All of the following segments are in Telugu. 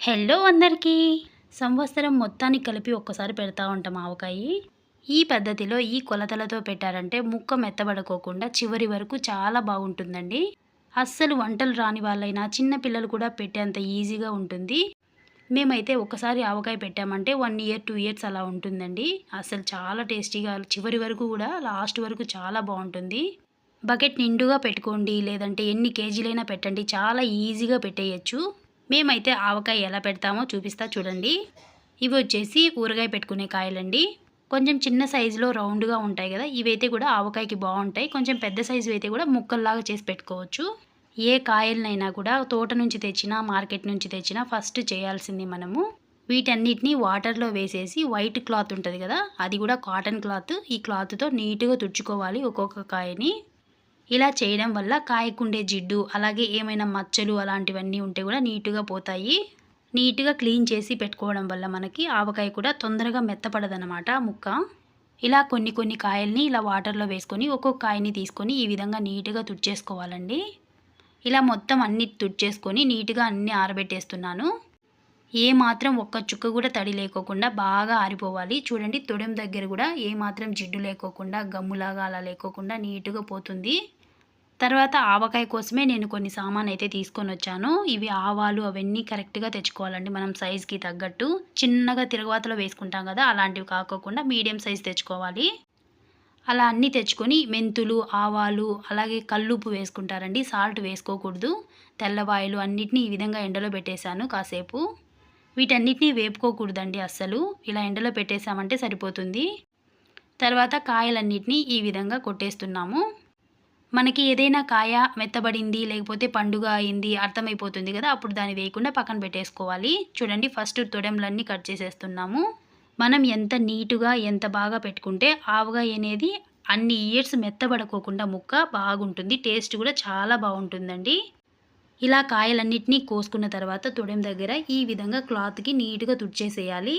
హలో అందరికీ. సంవత్సరం మొత్తానికి కలిపి ఒక్కసారి పెడతా ఉంటాం ఆవకాయి ఈ పద్ధతిలో ఈ కొలతలతో పెట్టారంటే ముక్క మెత్తబడుకోకుండా చివరి వరకు చాలా బాగుంటుందండి. అస్సలు వంటలు రాని వాళ్ళైనా చిన్న పిల్లలు కూడా పెట్టేంత ఈజీగా ఉంటుంది. మేమైతే ఒకసారి ఆవకాయ పెట్టామంటే వన్ ఇయర్ టూ ఇయర్స్ అలా ఉంటుందండి. అసలు చాలా టేస్టీగా చివరి వరకు కూడా లాస్ట్ వరకు చాలా బాగుంటుంది. బకెట్ నిండుగా పెట్టుకోండి లేదంటే ఎన్ని కేజీలైనా పెట్టండి చాలా ఈజీగా పెట్టేయచ్చు. మేమైతే ఆవకాయ ఎలా పెడతామో చూపిస్తా చూడండి. ఇవి వచ్చేసి ఊరగాయ పెట్టుకునే కాయలండి. కొంచెం చిన్న సైజులో రౌండ్గా ఉంటాయి కదా ఇవైతే కూడా ఆవకాయకి బాగుంటాయి. కొంచెం పెద్ద సైజు అయితే కూడా ముక్కల్లాగా చేసి పెట్టుకోవచ్చు. ఏ కాయలనైనా కూడా తోట నుంచి తెచ్చినా మార్కెట్ నుంచి తెచ్చినా ఫస్ట్ చేయాల్సింది మనము. వీటన్నిటిని వాటర్లో వేసేసి వైట్ క్లాత్ ఉంటుంది కదా అది కూడా కాటన్ క్లాత్. ఈ క్లాత్తో నీట్గా తుడుచుకోవాలి ఒక్కొక్క కాయని. ఇలా చేయడం వల్ల కాయకుండే జిడ్డు అలాగే ఏమైనా మచ్చలు అలాంటివన్నీ ఉంటే కూడా నీట్గా పోతాయి. నీట్గా క్లీన్ చేసి పెట్టుకోవడం వల్ల మనకి ఆవకాయ కూడా తొందరగా మెత్తపడదనమాట ముక్క. ఇలా కొన్ని కొన్ని కాయల్ని ఇలా వాటర్లో వేసుకొని ఒక్కొక్క కాయని తీసుకొని ఈ విధంగా నీట్గా తుడిచేసుకోవాలండి. ఇలా మొత్తం అన్ని తుడిచేసుకొని నీట్గా అన్నీ ఆరబెట్టేస్తున్నాను. ఏ మాత్రం ఒక్క చుక్క కూడా తడి లేకోకుండా బాగా ఆరిపోవాలి. చూడండి తొడెం దగ్గర కూడా ఏ మాత్రం జిడ్డు లేకోకుండా గమ్ములాగా అలా లేకోకుండా నీట్గా పోతుంది. తర్వాత ఆవకాయ కోసమే నేను కొన్ని సామాన్ అయితే తీసుకొని వచ్చాను ఇవి ఆవాలు అవన్నీ కరెక్ట్గా తెచ్చుకోవాలండి మనం సైజ్కి తగ్గట్టు. చిన్నగా తిరగవాతలో వేసుకుంటాం కదా అలాంటివి కాకోకుండా మీడియం సైజ్ తెచ్చుకోవాలి. అలా అన్నీ తెచ్చుకొని మెంతులు ఆవాలు అలాగే కల్లుపు వేసుకుంటారండి. సాల్ట్ వేసుకోకూడదు. తెల్లవాయలు అన్నిటినీ ఈ విధంగా ఎండలో పెట్టేశాను కాసేపు. వీటన్నిటినీ వేపుకోకూడదండి అస్సలు. ఇలా ఎండలో పెట్టేశామంటే సరిపోతుంది. తర్వాత కాయలన్నిటినీ ఈ విధంగా కొట్టేస్తున్నాము. మనకి ఏదైనా కాయ మెత్తబడింది లేకపోతే పండుగ అయింది అర్థమైపోతుంది కదా అప్పుడు దాన్ని వేయకుండా పక్కన పెట్టేసుకోవాలి. చూడండి ఫస్ట్ తొడెంలన్నీ కట్ చేసేస్తున్నాము. మనం ఎంత నీటుగా ఎంత బాగా పెట్టుకుంటే ఆవగాయ అనేది అన్ని ఇయర్స్ మెత్తబడుకోకుండా ముక్క బాగుంటుంది. టేస్ట్ కూడా చాలా బాగుంటుందండి. ఇలా కాయలన్నిటినీ కోసుకున్న తర్వాత తొడెం దగ్గర ఈ విధంగా క్లాత్కి నీట్గా తుడిచేసేయాలి.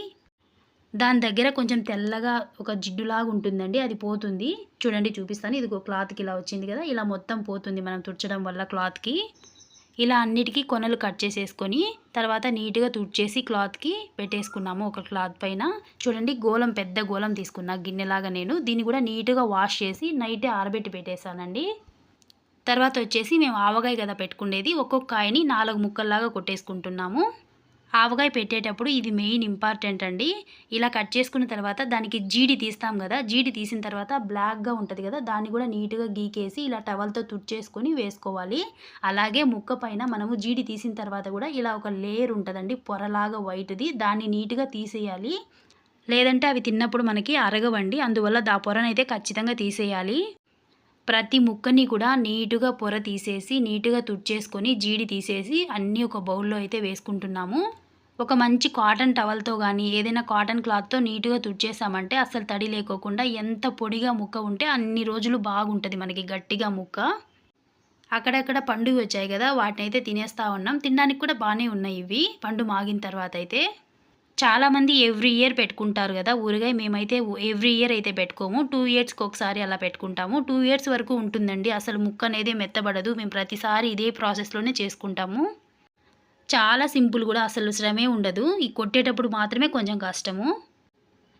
దాని దగ్గర కొంచెం తెల్లగా ఒక జిడ్డులాగా ఉంటుందండి అది పోతుంది. చూడండి చూపిస్తాను. ఇది క్లాత్కి ఇలా వచ్చింది కదా ఇలా మొత్తం పోతుంది మనం తుడచడం వల్ల క్లాత్కి. ఇలా అన్నిటికీ కొనలు కట్ చేసేసుకొని తర్వాత నీట్గా తుడిచేసి క్లాత్కి పెట్టేసుకున్నాము ఒక క్లాత్ పైన. చూడండి గోలం పెద్ద గోలం తీసుకున్నా గిన్నెలాగా నేను. దీన్ని కూడా నీట్గా వాష్ చేసి నైటే ఆరబెట్టి పెట్టేశానండి. తర్వాత వచ్చేసి మేము ఆవగాయ కదా పెట్టుకునేది ఒక్కొక్క కాయని నాలుగు ముక్కల్లాగా కొట్టేసుకుంటున్నాము. ఆవకాయ పెట్టేటప్పుడు ఇది మెయిన్ ఇంపార్టెంట్ అండి. ఇలా కట్ చేసుకున్న తర్వాత దానికి జీడి తీస్తాం కదా జీడి తీసిన తర్వాత బ్లాక్గా ఉంటుంది కదా దాన్ని కూడా నీట్గా గీకేసి ఇలా టవల్తో తుడిచేసుకొని వేసుకోవాలి. అలాగే ముక్క పైన మనము జీడి తీసిన తర్వాత కూడా ఇలా ఒక లేయర్ ఉంటుందండి పొరలాగా వైట్ది దాన్ని నీట్గా తీసేయాలి. లేదంటే అవి తిన్నప్పుడు మనకి అరగవండి అందువల్ల దా పొరనైతే ఖచ్చితంగా తీసేయాలి. ప్రతి ముక్కని కూడా నీటుగా పొర తీసేసి నీటుగా తుడిచేసుకొని జీడి తీసేసి అన్నీ ఒక బౌల్లో అయితే వేసుకుంటున్నాము. ఒక మంచి కాటన్ టవల్తో కానీ ఏదైనా కాటన్ క్లాత్తో నీట్గా తుడిచేసామంటే అసలు తడి లేకోకుండా ఎంత పొడిగా ముక్క ఉంటే అన్ని రోజులు బాగుంటుంది మనకి గట్టిగా ముక్క. అక్కడక్కడ పండుగ వచ్చాయి కదా వాటిని అయితే తినేస్తూ ఉన్నాం. తినడానికి కూడా బాగానే ఉన్నాయి ఇవి పండు మాగిన తర్వాత అయితే. చాలామంది ఎవ్రీ ఇయర్ పెట్టుకుంటారు కదా ఊరగాయ మేమైతే ఎవ్రీ ఇయర్ అయితే పెట్టుకోము. టూ ఇయర్స్కి ఒకసారి అలా పెట్టుకుంటాము. టూ ఇయర్స్ వరకు ఉంటుందండి అసలు ముక్క అనేది మెత్తబడదు. మేము ప్రతిసారి ఇదే ప్రాసెస్లోనే చేసుకుంటాము. చాలా సింపుల్ కూడా అసలు శ్రమే ఉండదు. ఈ కొట్టేటప్పుడు మాత్రమే కొంచెం కష్టము.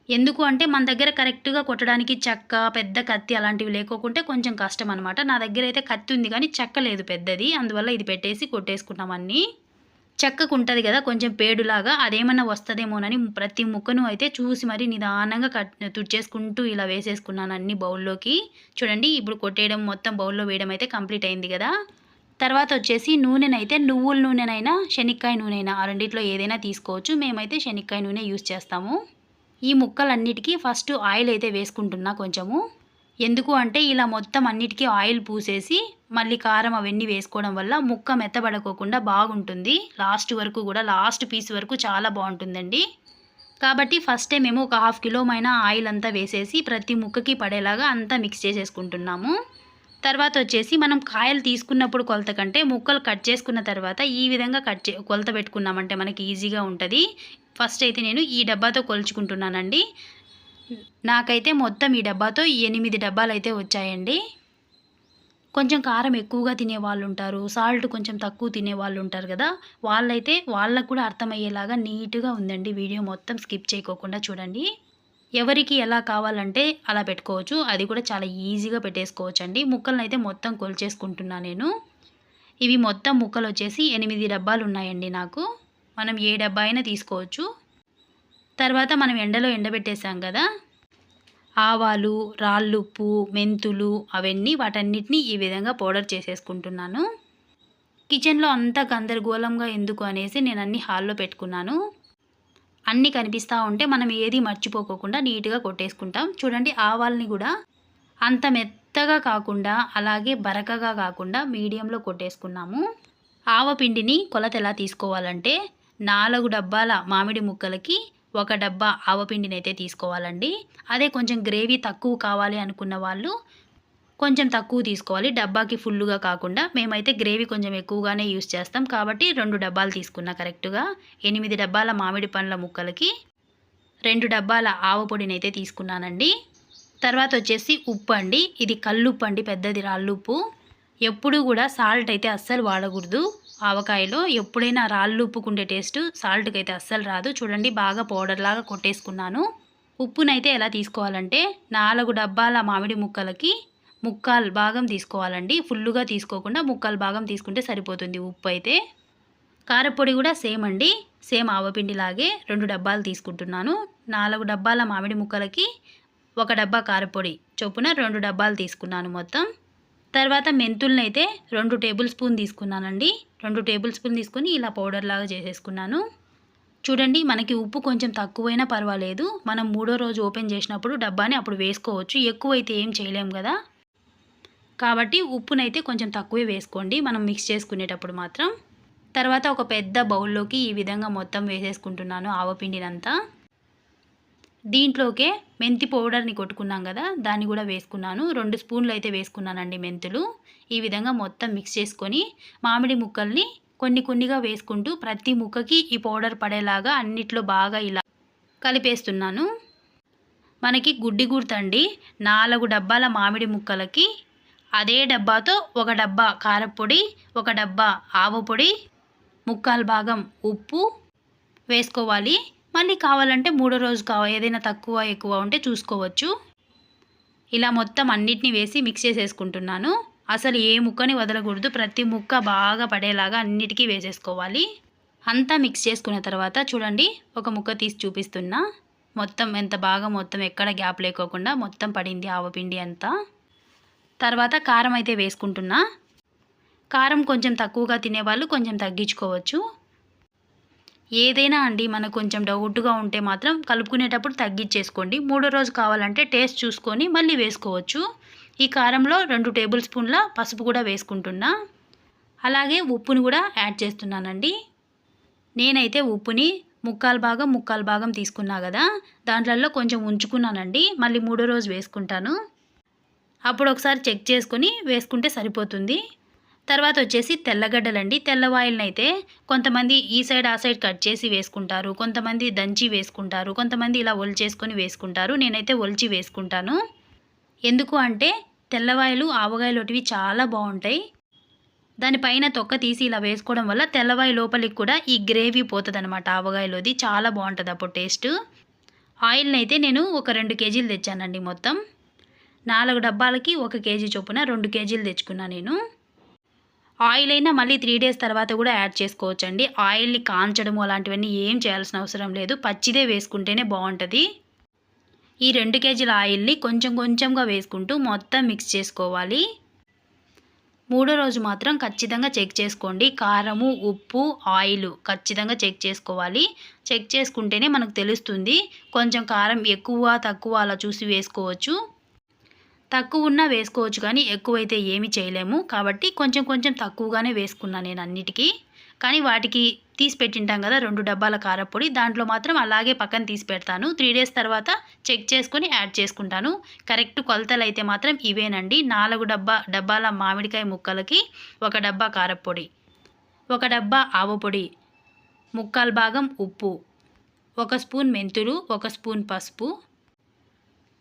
ఎందుకు అంటే మన దగ్గర కరెక్ట్గా కొట్టడానికి చెక్క పెద్ద కత్తి అలాంటివి లేకోకుంటే కొంచెం కష్టం అనమాట నా దగ్గర అయితే కత్తి ఉంది కానీ చెక్క లేదు పెద్దది. అందువల్ల ఇది పెట్టేసి కొట్టేసుకున్నాం అన్నీ. చెక్కకు ఉంటుంది కదా కొంచెం పేడులాగా. అదేమన్నా వస్తుందేమోనని ప్రతి ముక్కను అయితే చూసి మరి నిదానంగా కట్ తుడిచేసుకుంటూ ఇలా వేసేసుకున్నాను అన్ని బౌల్లోకి. చూడండి ఇప్పుడు కొట్టేయడం మొత్తం బౌల్లో వేయడం అయితే కంప్లీట్ అయింది కదా. తర్వాత వచ్చేసి నూనెనైతే నువ్వుల నూనెనైనా శనక్కాయ నూనెనా ఆ రెండిట్లో ఏదైనా తీసుకోవచ్చు. మేమైతే శనక్కాయ నూనె యూస్ చేస్తాము. ఈ ముక్కలన్నిటికీ ఫస్ట్ ఆయిల్ అయితే వేసుకుంటున్నా కొంచెము. ఎందుకు అంటే ఇలా మొత్తం అన్నిటికీ ఆయిల్ పూసేసి మళ్ళీ కారం అవన్నీ వేసుకోవడం వల్ల ముక్క మెత్తబడకోకుండా బాగుంటుంది. లాస్ట్ వరకు కూడా లాస్ట్ పీస్ వరకు చాలా బాగుంటుందండి. కాబట్టి ఫస్టే మేము ఒక హాఫ్ కిలోమైన ఆయిల్ అంతా వేసేసి ప్రతి ముక్కకి పడేలాగా అంతా మిక్స్ చేసేసుకుంటున్నాము. తర్వాత వచ్చేసి మనం కాయలు తీసుకున్నప్పుడు కొలత కంటే ముక్కలు కట్ చేసుకున్న తర్వాత ఈ విధంగా కట్ చే కొలత పెట్టుకున్నామంటే మనకి ఈజీగా ఉంటుంది. ఫస్ట్ అయితే నేను ఈ డబ్బాతో కొలుచుకుంటున్నానండి. నాకైతే మొత్తం ఈ డబ్బాతో ఎనిమిది డబ్బాలు అయితే వచ్చాయండి. కొంచెం కారం ఎక్కువగా తినే వాళ్ళు ఉంటారు సాల్ట్ కొంచెం తక్కువ తినే వాళ్ళు ఉంటారు కదా వాళ్ళైతే వాళ్ళకు కూడా అర్థమయ్యేలాగా నీట్గా ఉందండి వీడియో. మొత్తం స్కిప్ చేయకోకుండా చూడండి. ఎవరికి ఎలా కావాలంటే అలా పెట్టుకోవచ్చు. అది కూడా చాలా ఈజీగా పెట్టేసుకోవచ్చు అండి ముక్కలను అయితే మొత్తం కొలిచేసుకుంటున్నా నేను. ఇవి మొత్తం ముక్కలు వచ్చేసి ఎనిమిది డబ్బాలు ఉన్నాయండి నాకు. మనం ఏ డబ్బా అయినా తీసుకోవచ్చు. తర్వాత మనం ఎండలో ఎండబెట్టేసాం కదా. ఆవాలు రాళ్ళుప్పు మెంతులు అవన్నీ వాటన్నిటిని ఈ విధంగా పౌడర్ చేసేసుకుంటున్నాను. కిచెన్లో అంతా గందరగోళంగా ఎందుకు అనేసి నేను అన్ని హాల్లో పెట్టుకున్నాను. అన్నీ కనిపిస్తూ ఉంటే మనం ఏది మర్చిపోకోకుండా నీట్గా కొట్టేసుకుంటాం. చూడండి ఆవాల్ని కూడా అంత మెత్తగా కాకుండా అలాగే బరకగా కాకుండా మీడియంలో కొట్టేసుకున్నాము. ఆవపిండిని కొలత ఎలా తీసుకోవాలంటే నాలుగు డబ్బాల మామిడి ముక్కలకి ఒక డబ్బా ఆవపిండిని అయితే తీసుకోవాలండి. అదే కొంచెం గ్రేవీ తక్కువ కావాలి అనుకున్న వాళ్ళు కొంచెం తక్కువ తీసుకోవాలి. డబ్బాకి ఫుల్గా కాకుండా మేమైతే గ్రేవీ కొంచెం ఎక్కువగానే యూస్ చేస్తాం. కాబట్టి రెండు డబ్బాలు తీసుకున్నా కరెక్ట్గా. ఎనిమిది డబ్బాల మామిడి పండ్ల ముక్కలకి రెండు డబ్బాల ఆవ పొడిని అయితే తీసుకున్నానండి. తర్వాత వచ్చేసి ఉప్పు అండి. ఇది కల్లుప్పు అండి పెద్దది రాళ్ళుప్పు. ఎప్పుడు కూడా సాల్ట్ అయితే అస్సలు వాడకూడదు. ఆవకాయలో ఎప్పుడైనా రాళ్ళు ఉప్పుకుండే టేస్ట్ సాల్ట్కి అయితే అస్సలు రాదు. చూడండి బాగా పౌడర్ లాగా కొట్టేసుకున్నాను. ఉప్పునైతే ఎలా తీసుకోవాలంటే నాలుగు డబ్బాల మామిడి ముక్కలకి ముక్కాల్ భాగం తీసుకోవాలండి. ఫుల్లుగా తీసుకోకుండా ముక్కాల్ భాగం తీసుకుంటే సరిపోతుంది ఉప్పు అయితే కారపొడి కూడా సేమ్ అండి. సేమ్ ఆవపిండిలాగే రెండు డబ్బాలు తీసుకుంటున్నాను. నాలుగు డబ్బాల మామిడి ముక్కలకి ఒక డబ్బా కారపొడి చొప్పున రెండు డబ్బాలు తీసుకున్నాను మొత్తం. తర్వాత మెంతుల్ని అయితే రెండు టేబుల్ స్పూన్ తీసుకున్నానండి. రెండు టేబుల్ స్పూన్ తీసుకొని ఇలా పౌడర్ లాగా చేసేసుకున్నాను. చూడండి మనకి ఉప్పు కొంచెం తక్కువైనా పర్వాలేదు. మనం మూడో రోజు ఓపెన్ చేసినప్పుడు డబ్బాని అప్పుడు వేసుకోవచ్చు. ఎక్కువైతే ఏం చేయలేం కదా. కాబట్టి ఉప్పునైతే కొంచెం తక్కువే వేసుకోండి. మనం మిక్స్ చేసుకునేటప్పుడు మాత్రం. తర్వాత ఒక పెద్ద బౌల్లోకి ఈ విధంగా మొత్తం వేసేసుకుంటున్నాను ఆవపిండినంతా దీంట్లోకే మెంతి పౌడర్ని కొట్టుకున్నాం కదా దాన్ని కూడా వేసుకున్నాను. రెండు స్పూన్లు అయితే వేసుకున్నానండి మెంతులు. ఈ విధంగా మొత్తం మిక్స్ చేసుకొని మామిడి ముక్కల్ని కొన్ని కొన్నిగా వేసుకుంటూ ప్రతి ముక్కకి ఈ పౌడర్ పడేలాగా అన్నిట్లో బాగా ఇలా కలిపేస్తున్నాను. మనకి గుడ్డి గుర్తండి. నాలుగు డబ్బాల మామిడి ముక్కలకి అదే డబ్బాతో ఒక డబ్బా కారపొడి ఒక డబ్బా ఆవపొడి ముక్కాలు భాగం ఉప్పు వేసుకోవాలి. మళ్ళీ కావాలంటే మూడో రోజు కావ ఏదైనా తక్కువ ఎక్కువ ఉంటే చూసుకోవచ్చు. ఇలా మొత్తం అన్నిటినీ వేసి మిక్స్ చేసేసుకుంటున్నాను. అసలు ఏ ముక్కని వదలకూడదు. ప్రతి ముక్క బాగా పడేలాగా అన్నిటికీ వేసేసుకోవాలి. అంతా మిక్స్ చేసుకున్న తర్వాత చూడండి ఒక ముక్క తీసి చూపిస్తున్నా. మొత్తం ఎంత బాగా మొత్తం ఎక్కడ గ్యాప్ లేకోకుండా మొత్తం పడింది ఆవపిండి అంతా. తర్వాత కారం అయితే వేసుకుంటున్నా. కారం కొంచెం తక్కువగా తినేవాళ్ళు కొంచెం తగ్గించుకోవచ్చు. ఏదైనా అండి మనకు కొంచెం డౌట్గా ఉంటే మాత్రం కలుపుకునేటప్పుడు తగ్గించేసుకోండి. మూడో రోజు కావాలంటే టేస్ట్ చూసుకొని మళ్ళీ వేసుకోవచ్చు. ఈ కారంలో రెండు టేబుల్ స్పూన్ల పసుపు కూడా వేసుకుంటున్నా. అలాగే ఉప్పుని కూడా యాడ్ చేస్తున్నానండి. నేనైతే ఉప్పుని ముక్కాలు భాగం ముక్కాలు భాగం తీసుకున్నా కదా. దాంట్లలో కొంచెం ఉంచుకున్నానండి. మళ్ళీ మూడో రోజు వేసుకుంటాను. అప్పుడు ఒకసారి చెక్ చేసుకొని వేసుకుంటే సరిపోతుంది. తర్వాత వచ్చేసి తెల్లగడ్డలండి. తెల్లవాయిల్ని అయితే కొంతమంది ఈ సైడ్ ఆ సైడ్ కట్ చేసి వేసుకుంటారు. కొంతమంది దంచి వేసుకుంటారు. కొంతమంది ఇలా ఒలిచేసుకొని వేసుకుంటారు. నేనైతే ఒలిచి వేసుకుంటాను. ఎందుకు అంటే తెల్లవాయలు ఆవగాయలోటివి చాలా బాగుంటాయి దానిపైన తొక్క తీసి ఇలా వేసుకోవడం వల్ల తెల్లవాయి లోపలికి కూడా ఈ గ్రేవీ పోతుంది అనమాట ఆవగాయలోది చాలా బాగుంటుంది అప్పుడు టేస్ట్. ఆయిల్ని అయితే నేను ఒక రెండు కేజీలు తెచ్చానండి మొత్తం. నాలుగు డబ్బాలకి ఒక కేజీ చొప్పున రెండు కేజీలు తెచ్చుకున్నా నేను. ఆయిల్ అయినా మళ్ళీ త్రీ డేస్ తర్వాత కూడా యాడ్ చేసుకోవచ్చండి. ఆయిల్ని కాంచడం అలాంటివన్నీ ఏం చేయాల్సిన అవసరం లేదు. పచ్చిదే వేసుకుంటేనే బాగుంటుంది. ఈ రెండు కేజీల ఆయిల్ని కొంచెం కొంచెంగా వేసుకుంటూ మొత్తం మిక్స్ చేసుకోవాలి. మూడో రోజు మాత్రం ఖచ్చితంగా చెక్ చేసుకోండి. కారము ఉప్పు ఆయిల్ ఖచ్చితంగా చెక్ చేసుకోవాలి. చెక్ చేసుకుంటేనే మనకు తెలుస్తుంది. కొంచెం కారం ఎక్కువ తక్కువ అలా చూసి వేసుకోవచ్చు. తక్కువ ఉన్నా వేసుకోవచ్చు కానీ ఎక్కువైతే ఏమి చేయలేము. కాబట్టి కొంచెం కొంచెం తక్కువగానే వేసుకున్నాను నేను అన్నిటికీ. కానీ వాటికి తీసి పెట్టింటాం కదా రెండు డబ్బాల కారపొడి. దాంట్లో మాత్రం అలాగే పక్కన తీసి పెడతాను. త్రీ డేస్ తర్వాత చెక్ చేసుకొని యాడ్ చేసుకుంటాను. కరెక్ట్ కొలతలు అయితే మాత్రం ఇవేనండి. నాలుగు డబ్బా డబ్బాల మామిడికాయ ముక్కలకి ఒక డబ్బా కారపొడి ఒక డబ్బా ఆవపొడి ముక్కాల భాగం ఉప్పు ఒక స్పూన్ మెంతులు ఒక స్పూన్ పసుపు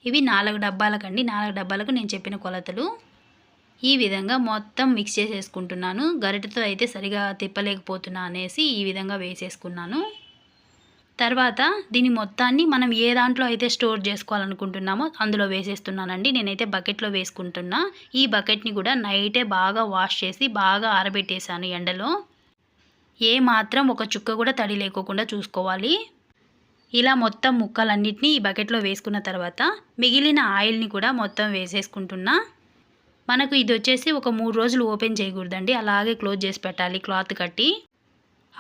ఇవి నాలుగు డబ్బాలకండి. నాలుగు డబ్బాలకు నేను చెప్పిన కొలతలు. ఈ విధంగా మొత్తం మిక్స్ చేసేసుకుంటున్నాను. గరిటతో అయితే సరిగా తిప్పలేకపోతున్నా అనేసి ఈ విధంగా వేసేసుకున్నాను. తర్వాత దీని మొత్తాన్ని మనం ఏ దాంట్లో అయితే స్టోర్ చేసుకోవాలనుకుంటున్నామో అందులో వేసేస్తున్నానండి. నేనైతే బకెట్లో వేసుకుంటున్నా. ఈ బకెట్ని కూడా నైటే బాగా వాష్ చేసి బాగా ఆరబెట్టేశాను ఎండలో. ఏ మాత్రం ఒక చుక్క కూడా తడి లేకోకుండా చూసుకోవాలి. ఇలా మొత్తం ముక్కలన్నిటినీ ఈ బకెట్లో వేసుకున్న తర్వాత మిగిలిన ఆయిల్ని కూడా మొత్తం వేసేసుకుంటున్నా. మనకు ఇది వచ్చేసి ఒక మూడు రోజులు ఓపెన్ చేయకూడదండి. అలాగే క్లోజ్ చేసి పెట్టాలి క్లాత్ కట్టి.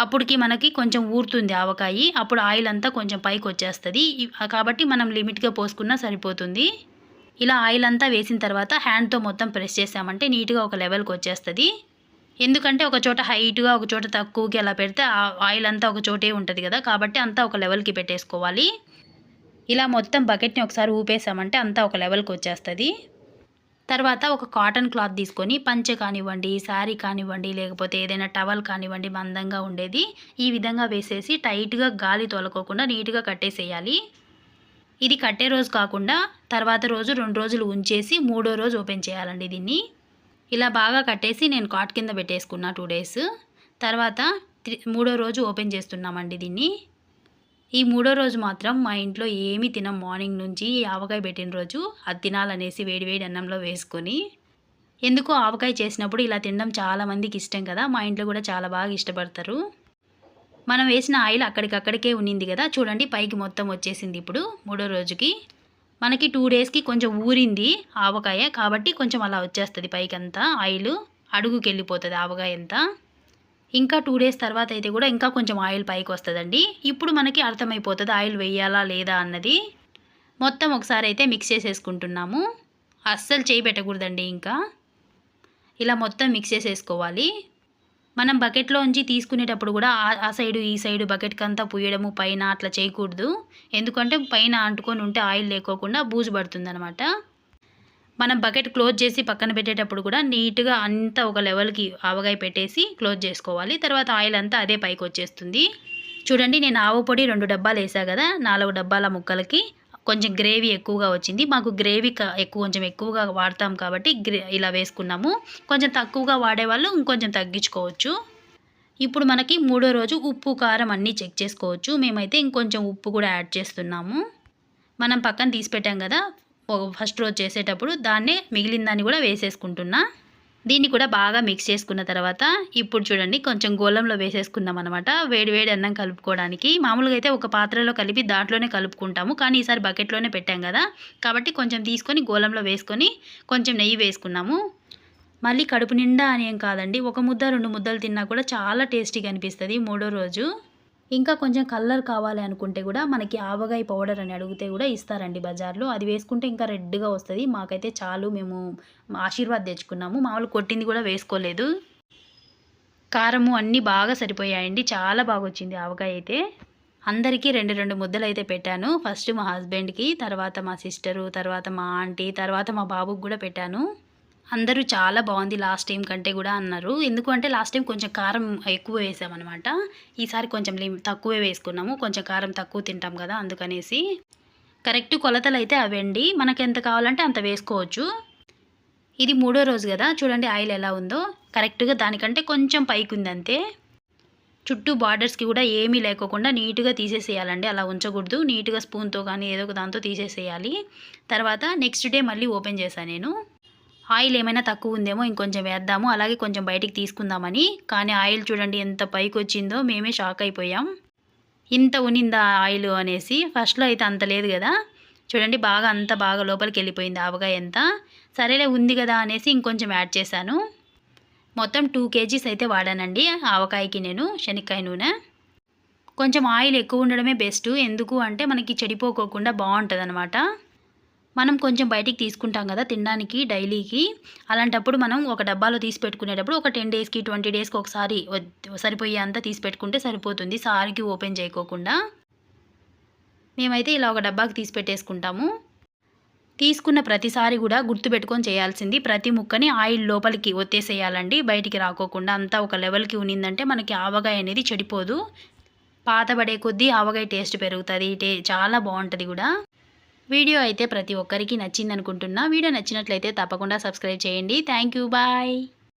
అప్పటికి మనకి కొంచెం ఊరుతుంది ఆవకాయి. అప్పుడు ఆయిల్ అంతా కొంచెం పైకి వచ్చేస్తుంది. కాబట్టి మనం లిమిట్గా పోసుకున్నా సరిపోతుంది. ఇలా ఆయిల్ అంతా వేసిన తర్వాత హ్యాండ్తో మొత్తం ప్రెస్ చేసామంటే నీట్గా ఒక లెవెల్కి వచ్చేస్తుంది. ఎందుకంటే ఒక చోట హైట్గా ఒక చోట తక్కువకి అలా పెడితే ఆ ఆయిల్ అంతా ఒక చోటే ఉంటుంది కదా. కాబట్టి అంతా ఒక లెవెల్కి పెట్టేసుకోవాలి. ఇలా మొత్తం బకెట్ని ఒకసారి ఊపేసామంటే అంతా ఒక లెవెల్కి వచ్చేస్తుంది. తర్వాత ఒక కాటన్ క్లాత్ తీసుకొని పంచె కానివ్వండి శారీ కానివ్వండి లేకపోతే ఏదైనా టవల్ కానివ్వండి మందంగా ఉండేది ఈ విధంగా వేసేసి టైట్గా గాలి తొలకోకుండా నీట్గా కట్టేసేయాలి. ఇది కట్టే రోజు కాకుండా తర్వాత రోజు రెండు రోజులు ఉంచేసి మూడో రోజు ఓపెన్ చేయాలండి దీన్ని. ఇలా బాగా కట్టేసి నేను కాట్ కింద పెట్టేసుకున్నా టూ డేస్. తర్వాత త్రి- మూడో రోజు ఓపెన్ చేస్తున్నామండి దీన్ని. ఈ మూడో రోజు మాత్రం మా ఇంట్లో ఏమి తినం మార్నింగ్ నుంచి ఆవకాయ పెట్టిన రోజు. అది తినాలనేసి వేడివేడి అన్నంలో వేసుకొని. ఎందుకో ఆవకాయ చేసినప్పుడు ఇలా తినడం చాలామందికి ఇష్టం కదా మా ఇంట్లో కూడా చాలా బాగా ఇష్టపడతారు. మనం వేసిన ఆయిల్ అక్కడికక్కడికే ఉన్నింది కదా చూడండి పైకి మొత్తం వచ్చేసింది ఇప్పుడు మూడో రోజుకి. మనకి టూ డేస్కి కొంచెం ఊరింది ఆవకాయ కాబట్టి కొంచెం అలా వచ్చేస్తుంది పైకంతా. ఆయిల్ అడుగుకి వెళ్ళిపోతుంది ఆవకాయ అంతా. ఇంకా టూ డేస్ తర్వాత అయితే కూడా ఇంకా కొంచెం ఆయిల్ పైకి వస్తుందండి ఇప్పుడు మనకి అర్థమైపోతుంది ఆయిల్ వేయాలా లేదా అన్నది. మొత్తం ఒకసారి అయితే మిక్స్ చేసేసుకుంటున్నాము. అస్సలు చేయి పెట్టకూడదండి ఇంకా. ఇలా మొత్తం మిక్స్ చేసేసుకోవాలి. మనం బకెట్లోంచి తీసుకునేటప్పుడు కూడా ఆ- సైడు ఈ సైడు బకెట్కి అంతా పుయ్యడము పైన అట్లా చేయకూడదు. ఎందుకంటే పైన అంటుకొని ఉంటే ఆయిల్ లేకోకుండా బూజు పడుతుందనమాట మనం బకెట్ క్లోజ్ చేసి పక్కన పెట్టేటప్పుడు కూడా నీట్గా అంతా ఒక లెవెల్కి ఆవగాయ పెట్టేసి క్లోజ్ చేసుకోవాలి. తర్వాత ఆయిల్ అంతా అదే పైకి వచ్చేస్తుంది. చూడండి నేను ఆవు పొడి రెండు డబ్బాలు వేసా కదా నాలుగు డబ్బాల ముక్కలకి. కొంచెం గ్రేవీ ఎక్కువగా వచ్చింది. మాకు గ్రేవీ ఎక్కువ కొంచెం ఎక్కువగా వాడతాం కాబట్టి గ్రే ఇలా వేసుకున్నాము. కొంచెం తక్కువగా వాడేవాళ్ళు ఇంకొంచెం తగ్గించుకోవచ్చు. ఇప్పుడు మనకి మూడో రోజు ఉప్పు కారం అన్నీ చెక్ చేసుకోవచ్చు. మేమైతే ఇంకొంచెం ఉప్పు కూడా యాడ్ చేస్తున్నాము. మనం పక్కన తీసి పెట్టాం కదా ఫస్ట్ రోజు చేసేటప్పుడు దాన్నే మిగిలిన దాన్ని కూడా వేసేసుకుంటున్నా. దీన్ని కూడా బాగా మిక్స్ చేసుకున్న తర్వాత ఇప్పుడు చూడండి కొంచెం గోళంలో వేసేసుకున్నాం అనమాట వేడి వేడి అన్నం కలుపుకోవడానికి. మామూలుగా అయితే ఒక పాత్రలో కలిపి దాంట్లోనే కలుపుకుంటాము. కానీ ఈసారి బకెట్లోనే పెట్టాం కదా. కాబట్టి కొంచెం తీసుకొని గోళంలో వేసుకొని కొంచెం నెయ్యి వేసుకున్నాము. మళ్ళీ కడుపు నిండా అని ఏం కాదండి. ఒక ముద్ద రెండు ముద్దలు తిన్నా కూడా చాలా టేస్టీగా అనిపిస్తుంది మూడో రోజు. ఇంకా కొంచెం కలర్ కావాలి అనుకుంటే కూడా మనకి ఆవగాయ పౌడర్ అని అడిగితే కూడా ఇస్తారండి బజార్లో. అది వేసుకుంటే ఇంకా రెడ్గా వస్తుంది. మాకైతే చాలు మేము ఆశీర్వాద్ తెచ్చుకున్నాము. మామూలు కొట్టింది కూడా వేసుకోలేదు. కారము అన్నీ బాగా సరిపోయాయండి. చాలా బాగా వచ్చింది ఆవకాయ అయితే. అందరికీ రెండు రెండు ముద్దలు అయితే పెట్టాను. ఫస్ట్ మా హస్బెండ్కి తర్వాత మా సిస్టరు తర్వాత మా ఆంటీ తర్వాత మా బాబుకి కూడా పెట్టాను. అందరూ చాలా బాగుంది లాస్ట్ టైం కంటే కూడా అన్నారు. ఎందుకంటే లాస్ట్ టైం కొంచెం కారం ఎక్కువ వేసామన్నమాట. ఈసారి కొంచెం లిమ్- తక్కువే వేసుకున్నాము. కొంచెం కారం తక్కువ తింటాం కదా అందుకనేసి. కరెక్ట్ కొలతలు అయితే అవండి మనకు ఎంత కావాలంటే అంత వేసుకోవచ్చు. ఇది మూడో రోజు కదా. చూడండి ఆయిల్ ఎలా ఉందో. కరెక్ట్గా దానికంటే కొంచెం పైకి ఉంది అంతే. చుట్టూ బార్డర్స్కి కూడా ఏమీ లేకోకుండా నీట్గా తీసేసేయాలండి. అలా ఉంచకూడదు. నీట్గా స్పూన్తో కానీ ఏదో ఒక దాంతో తీసేసేయాలి. తర్వాత నెక్స్ట్ డే మళ్ళీ ఓపెన్ చేశాను నేను. ఆయిల్ ఏమైనా తక్కువ ఉందేమో ఇంకొంచెం వేద్దాము. అలాగే కొంచెం బయటికి తీసుకుందామని. కానీ ఆయిల్ చూడండి ఎంత పైకి వచ్చిందో మేమే షాక్ అయిపోయాం. ఇంత ఉనిందా ఆయిల్ అనేసి. ఫస్ట్లో అయితే అంత లేదు కదా. చూడండి బాగా అంత బాగా లోపలికి వెళ్ళిపోయింది ఆవకాయ ఎంత సరేలే ఉంది కదా అనేసి ఇంకొంచెం యాడ్ చేశాను. మొత్తం టూ కేజీస్ అయితే వాడానండి ఆవకాయకి నేను శనక్కాయ నూనె. కొంచెం ఆయిల్ ఎక్కువ ఉండడమే బెస్ట్. ఎందుకు అంటే మనకి చెడిపోకోకుండా బాగుంటుంది మనం కొంచెం బయటికి తీసుకుంటాం కదా తినడానికి డైలీకి. అలాంటప్పుడు మనం ఒక డబ్బాలో తీసి పెట్టుకునేటప్పుడు ఒక టెన్ డేస్కి ట్వంటీ డేస్కి ఒకసారి సరిపోయే అంతా తీసి పెట్టుకుంటే సరిపోతుంది. సారికి ఓపెన్ చేయకోకుండా. మేమైతే ఇలా ఒక డబ్బాకి తీసి పెట్టేసుకుంటాము. తీసుకున్న ప్రతిసారి కూడా గుర్తుపెట్టుకొని చేయాల్సింది ప్రతి ముక్కని ఆయిల్ లోపలికి ఒత్తేసేయాలండి. బయటికి రాకోకుండా అంతా ఒక లెవెల్కి ఉనిందంటే మనకి ఆవగాయ అనేది చెడిపోదు. పాతబడే కొద్దీ ఆవగాయ టేస్ట్ పెరుగుతుంది టే చాలా బాగుంటుంది కూడా. వీడియో అయితే ప్రతి ఒక్కరికి నచ్చింది అనుకుంటున్నా వీడియో నచ్చినట్లయితే తప్పకుండా సబ్స్క్రైబ్ చేయండి. Thank you. బాయ్.